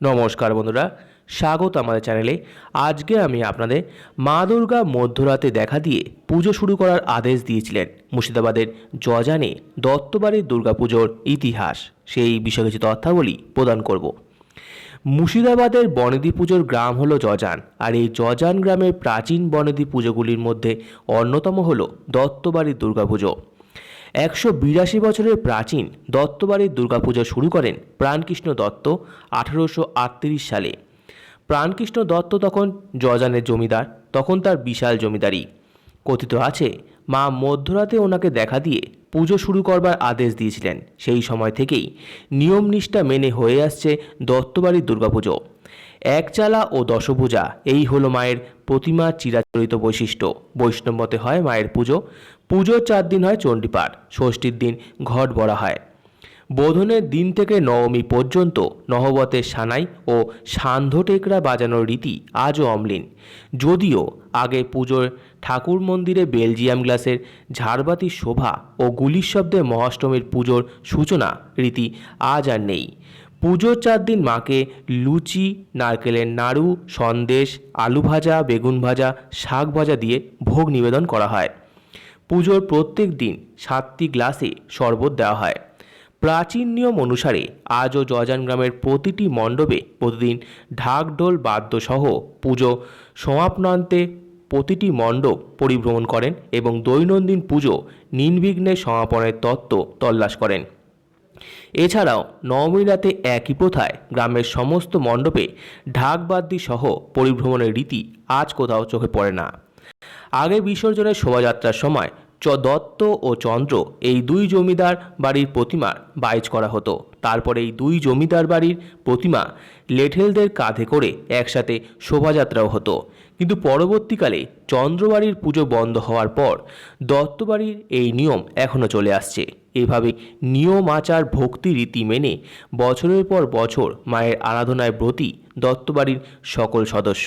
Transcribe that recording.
নমস্কার বন্ধুরা, স্বাগত আমাদের চ্যানেলে। আজকে আমি আপনাদের মা দুর্গা মধ্যরাতে দেখা দিয়ে পুজো শুরু করার আদেশ দিয়েছিলেন মুর্শিদাবাদের জজানে দত্তবাড়ির দুর্গাপুজোর ইতিহাস। সেই বিষয়ে কিছু তথ্যাবলী প্রদান করব। মুর্শিদাবাদের বনেদি পুজোর গ্রাম হলো জজান আর এই জজান গ্রামের প্রাচীন বনেদি পুজোগুলির মধ্যে অন্যতম হলো দত্তবাড়ির দুর্গাপুজো। একশো বিরাশি বছরের প্রাচীন দত্তবাড়ির দুর্গাপূজা শুরু করেন প্রাণকৃষ্ণ দত্ত আঠারোশো আটত্রিশ সালে। প্রাণকৃষ্ণ দত্ত তখন জজানের জমিদার, তখন তার বিশাল জমিদারি। কথিত আছে, মা মধ্যরাতে ওনাকে দেখা দিয়ে পুজো শুরু করবার আদেশ দিয়েছিলেন। সেই সময় থেকেই নিয়ম নিষ্ঠা মেনে হয়ে আসছে দত্তবাড়ির দুর্গাপুজো। একচালা ও দশভূজা, এই হলো মায়ের প্রতিমা চিরাচরিত বৈশিষ্ট্য। বৈষ্ণব মতে হয় মায়ের পুজো। পুজোর চার দিন হয় চণ্ডীপাঠ। ষষ্ঠীর দিন ঘট বড়া হয়। বোধনের দিন থেকে নবমী পর্যন্ত নহবতের সানাই ও সান্ধ্য টেকরা বাজানোর রীতি আজও অমলিন। যদিও আগে পুজোর ঠাকুর মন্দিরে বেলজিয়াম গ্লাসের ঝাড়বাতির শোভা ও গুলির শব্দে মহাষ্টমীর পুজোর সূচনা রীতি আজ আর নেই। পুজোর চার দিন মাকে লুচি, নারকেলের নাড়ু, সন্দেশ, আলু ভাজা, বেগুন ভাজা, শাক ভাজা দিয়ে ভোগ নিবেদন করা হয়। পুজোর প্রত্যেক দিন সাতটি গ্লাসে শরবত দেওয়া হয়। প্রাচীন নিয়ম অনুসারে আজও জজান গ্রামের প্রতিটি মণ্ডপে প্রতিদিন ঢাকঢোল, বাদ্যসহ পুজো, সমাপনান্তে প্রতিটি মণ্ডপ পরিভ্রমণ করেন এবং দৈনন্দিন পুজো, নির্বিঘ্নে সমাপনের তত্ত্ব তল্লাশ করেন। এছাড়াও নবমী রাতে একই প্রথায় গ্রামের সমস্ত মণ্ডপে ঢাকবাদ্যি সহ পরিভ্রমণের রীতি আজ কোথাও চোখে পড়ে না। আগে বিসর্জনের শোভাযাত্রার সময় দত্ত ও চন্দ্র এই দুই জমিদার বাড়ির প্রতিমার বাইজ করা হতো। তারপর এই দুই জমিদার বাড়ির প্রতিমা লেঠেলদের কাঁধে করে একসাথে শোভাযাত্রাও হতো। কিন্তু পরবর্তীকালে চন্দ্রবাড়ির পুজো বন্ধ হওয়ার পর দত্তবাড়ির এই নিয়ম এখনও চলে আসছে। এভাবে নিয়ম, আচার, ভক্তি, রীতি মেনে বছরের পর বছর মায়ের আরাধনায় ব্রতী দত্তবাড়ির সকল সদস্য।